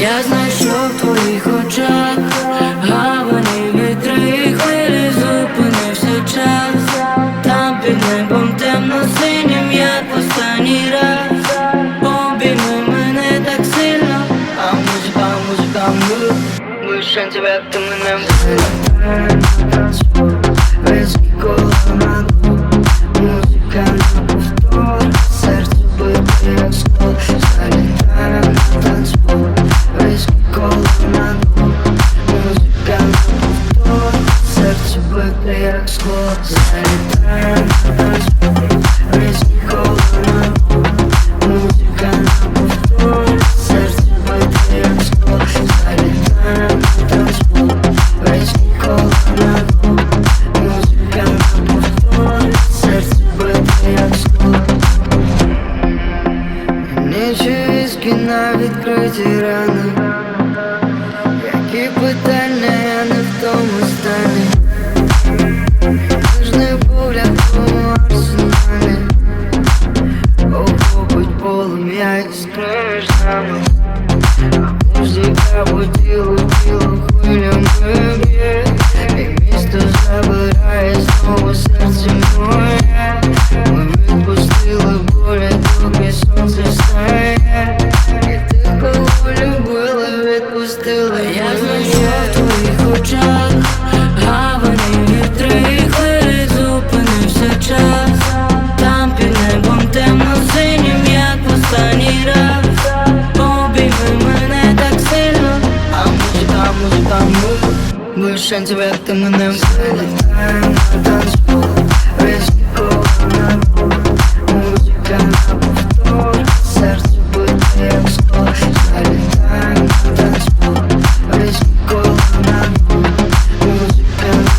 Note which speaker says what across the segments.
Speaker 1: Я знайшов в твоїх очах Гавані вітри, хвилі зупинився час. Там під небом темно синім, як останній раз. Обійми мене так сильно, а музика, музика, ми шансів, як ти мене на рани. Які питання, я не в тому стані. Кожний погляд в твоєму арсеналі. Охопить полум'я і скриєш нами Музика по тілу, тіло ми Ми шансів, як ти мене Залітаємо на танцпол, весь ніколи на боль Музика Музика на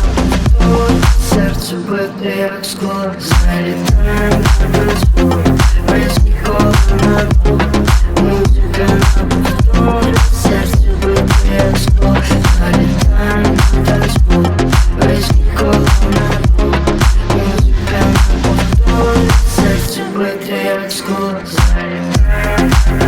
Speaker 1: повтор, серце бити як скло Thank you.